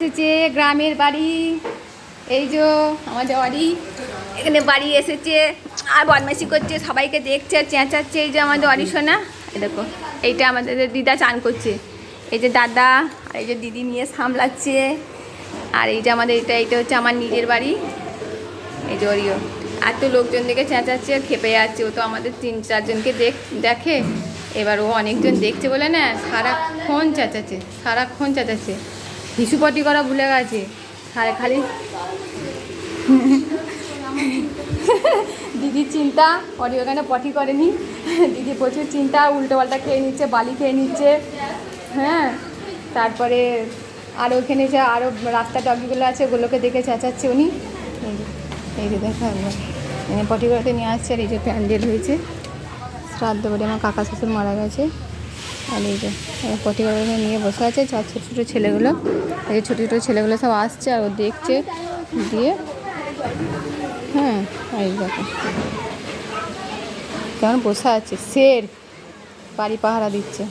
এসেছে গ্রামের বাড়ি। এই যে আমাদের বাড়ি এখানে বাড়ি এসেছে, আর বদমাইশি করছে, সবাইকে দেখছে, চেঁচাচ্ছে এই যে আমাদের অরিশোনা এই দেখো, এইটা আমাদের দিদা চান করছে। এই যে দাদা, আর এই যে দিদি নিয়ে সামলাচ্ছে। আর এই যে আমাদের এটা এটা হচ্ছে আমার নিজের বাড়ি। এই যে ওরিও। তো লোকজন দেখে চেঁচাচ্ছে, আর খেপে যাচ্ছে। ও তো আমাদের তিন চারজনকে দেখ, দেখে। এবার ও অনেকজন দেখছে বলে না, সারাক্ষণ চেঁচাচ্ছে সারাক্ষণ চেঁচাচ্ছে। হিসুপটি করা ভুলে গেছে। সারা খালি। দিদির চিন্তা পরে ওখানে পটি করেনি। দিদি প্রচুর চিন্তা, উল্টো পাল্টা খেয়ে নিচ্ছে, বালি খেয়ে নিচ্ছে। হ্যাঁ তারপরে আর ওখানে যে আরও রাস্তা ডগিগুলো আছে, ওগুলোকে দেখে চেঁচাচ্ছে উনি। এই যে যে দেখা এনে পটি করাতে নিয়ে আসছে, আর এই যে প্যান্ডেল হয়েছে। শ্রাদ্ধ বাড়ি আমার কাকা শ্বশুর মারা গেছে। আর এই যে প্রতিবার নিয়ে বসে আছে, চার ছোটো ছোটো ছেলেগুলো। এই যে ছোটো ছোটো ছেলেগুলো সব আসছে আর ও দেখছে দিয়ে হ্যাঁ এই দেখো। কেমন বসে আছে, শের, বাড়ি পাহারা দিচ্ছে।